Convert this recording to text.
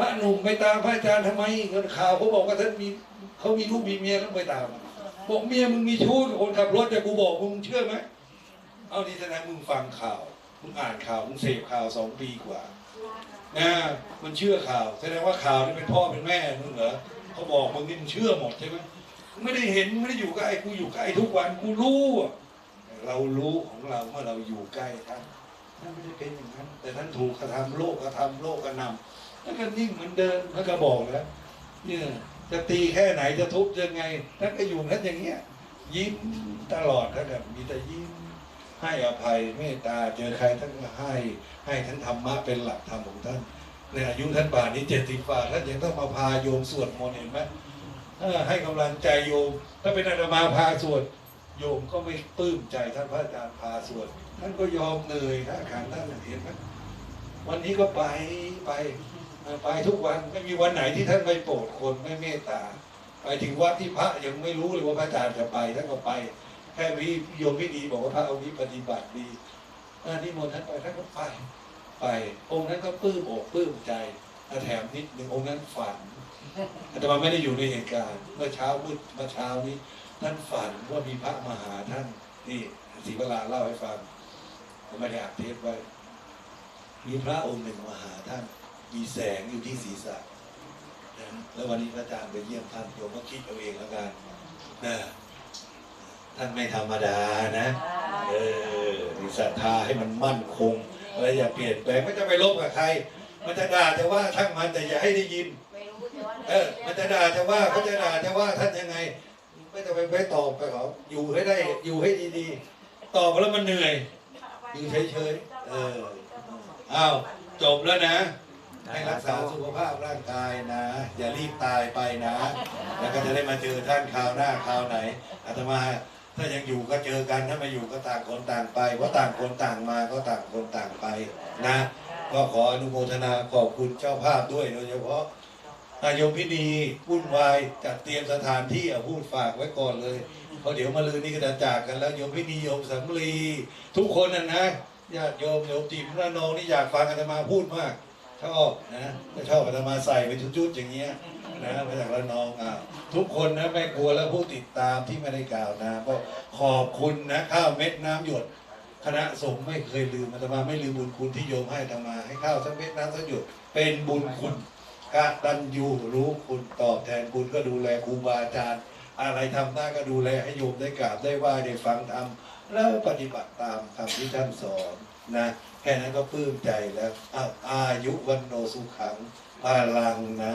พระหนุ่มไปตามพระอาจารย์ทำไมเงินข่าวเขาบอกว่าท่านมีเขามีลูกมีเมียแล้วไปตามบอกเมียมึงมีชู้กับคนขับรถแต่กูบอกมึงเชื่อไหมเอานี่แสดงมึงฟังข่าวมึงอ่านข่าวมึงเสพข่าวสองปีกว่านะมันเชื่อข่าว แสดงว่าข่าวนี่เป็นพ่อเป็นแม่มึงเหรอเขาบอกมึงนี่มึงเชื่อหมดใช่ไหมไม่ได้เห็นไม่ได้อยู่ใกล้กูอยู่ใกล้ทุกวันกูรู้อะเรารู้ของเราเมื่อเราอยู่ใกล้ท่าน ท่านไม่ได้เป็นอย่างนั้น แต่ท่านถูกกระทำโลกกระทำโลกกระนำท่านก็นิ่งเหมือนเดิมท่านก็บอกแล้วเนี่ยจะตีแค่ไหนจะทุบยังไงท่านก็อยู่ท่านอย่างเงี้ย ยิ้มตลอดท่านแบบมีแต่ยิ้มให้อภัยเมตตาเจอใครท่านก็ให้ ให้ท่านธรรมะเป็นหลักธรรมของท่านในอายุท่านป่านนี้เจ็ดสิบฝ่าท่านยังต้องมาพาโยมสวดมนต์เห็นไหมให้กำลังใจโยม ถ้าเป็นอาตมาพาสวด โยมก็ไม่ปลื้มใจท่านพระอาจารย์พาสวดท่านก็ยอมเหนื่อยท่าขันท่านเห็นไหมวันนี้ก็ไปไปไปทุกวันไม่มีวันไหนที่ท่านไม่โปรดคนไม่เมตตา ไปถึงวัดที่พระยังไม่รู้เลยว่าพระอาจารย์จะไปท่านก็ไปแค่วิโยมพี่ดีบอกว่าพระองค์นี้ปฏิบัติดีอันนี้มนต์ท่านไปท่านก็ไปไป องค์นั้นก็ปลื้มอกปลื้มใจและแถมนิดหนึ่งองค์นั้นฝันอาตมาไม่ได้อยู่ในเหตุการณ์เมื่อเช้ามืดเมื่อเช้านี้ ท่านฝันว่ามีพระมาหาท่าน นี่ศรีวราเล่าให้ฟังผมไม่ได้อ่านเทปไว้ มีพระองค์หนึ่งมาหาท่าน มีแสงอยู่ที่ศีรษะนะแล้ววันนี้พระอาจารย์ไปเยี่ยมท่านโยมก็คิดเอาเองแล้วกันนะท่านไม่ธรรมดานะ เออมีศรัทธาให้มันมั่นคงอะไรอย่าเปลี่ยนแปลงไม่จะไปลบกับใคร มันจะด่าจะว่าช่างมันแต่อย่าให้ได้ยิน เออ มันจะด่าจะว่าเขาจะด่าจะว่าท่านยังไง ไม่ต้องไปไปตอบไปเขาอยู่ให้ได้ อยู่ให้ดีๆ ตอบแล้วมันเหนื่อย อยู่เฉยๆ เอออ้าวจบแล้วนะ ให้รักษาสุขภาพร่างกายนะ อย่ารีบตายไปนะ แล้วก็จะได้มาเจอท่านคราวหน้าคราวไหนอาตมาถ้ายังอยู่ก็เจอกันถ้าไม่อยู่ก็ต่างคนต่างไปเพราะต่างคนต่างมาก็ต่างคนต่างไปนะ ก็ขออนุโมทนาขอบคุณเจ้าภาพด้วยโดยเฉพาะ นายมพินีวุ่นวายจัดเตรียมสถานที่เอาพูดฝากไว้ก่อนเลยเพราะเดี๋ยวมาลืนนี้ก็จะจากกันแล้วโยมพินีโยมสำลีทุกคนนะนะญาติโยมโยมจิมระนองนี่อยากฟังอาตมาพูดมากชอบนะถ้าชอบอาตมาใส่ไปจุดๆอย่างเงี้ยนะมาจากระนองอะทุกคนนะไม่กลัวแล้วผู้ติดตามที่ไม่ได้กล่าวนะก็ขอบคุณนะข้าวเม็ดน้ำหยดคณะสงฆ์ไม่เคยลืมอาตมาไม่ลืมบุญคุณที่โยมให้อาตมาให้ข้าวสักเม็ดน้ำสักหยดเป็นบุญคุณ กตัญญูรู้คุณตอบแทนคุณก็ดูแลครูบาอาจารย์ อะไรทำได้ก็ดูแลให้โยมได้กราบได้ไหว้ได้ฟังทำแล้วปฏิบัติตามคำที่ท่านสอนนะแค่นั้นก็ปลื้มใจแล้วอาวอายุวันโนสุขังพลังนะ